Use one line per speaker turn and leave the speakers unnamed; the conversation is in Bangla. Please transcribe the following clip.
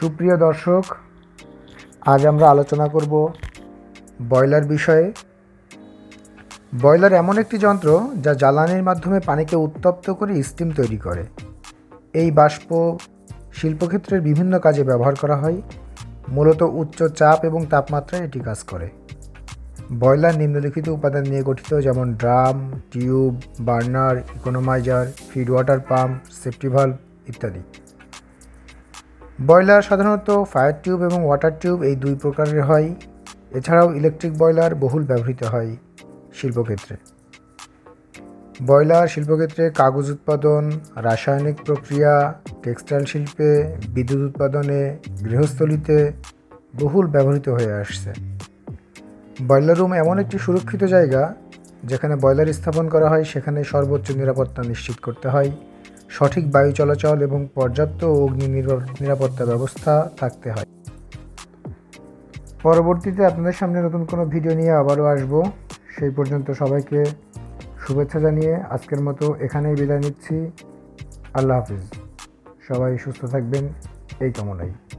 সুপ্রিয় দর্শক, আজ আমরা আলোচনা করব বয়লার বিষয়ে। বয়লার এমন একটি যন্ত্র যা জ্বালানির মাধ্যমে পানিকে উত্তপ্ত করে স্টিম তৈরি করে। এই বাষ্প শিল্পক্ষেত্রের বিভিন্ন কাজে ব্যবহার করা হয়। মূলত উচ্চ চাপ এবং তাপমাত্রায় এটি কাজ করে। বয়লার নিম্নলিখিত উপাদান নিয়ে গঠিত যেমন drum, tube, burner, economiser feed water pump safety valve ইত্যাদি। বয়লার সাধারণত ফায়ার টিউব এবং ওয়াটার টিউব এই দুই প্রকারের হয়। এছাড়াও ইলেকট্রিক বয়লার বহুল ব্যবহৃত হয় শিল্পক্ষেত্রে। বয়লার শিল্পক্ষেত্রে কাগজ উৎপাদন, রাসায়নিক প্রক্রিয়া, টেক্সটাইল শিল্পে, বিদ্যুৎ উৎপাদনে, গৃহস্থলিতে বহুল ব্যবহৃত হয়ে আসছে। বয়লার রুম এমন একটি সুরক্ষিত জায়গা, যেখানে বয়লার স্থাপন করা হয়, সেখানে সর্বোচ্চ নিরাপত্তা নিশ্চিত করতে হয়। সঠিক বায়ু চলাচল এবং পর্যাপ্ত অগ্নি নিরাপ- নিরাপত্তা ব্যবস্থা থাকতে হয়। পরবর্তীতে আপনাদের সামনে নতুন কোনো ভিডিও নিয়ে আবারও আসব। সেই পর্যন্ত সবাইকে শুভেচ্ছা জানিয়ে আজকের মতো এখানেই বিদায় নিচ্ছি। আল্লাহ হাফিজ। সবাই সুস্থ থাকবেন। এই কামনাই।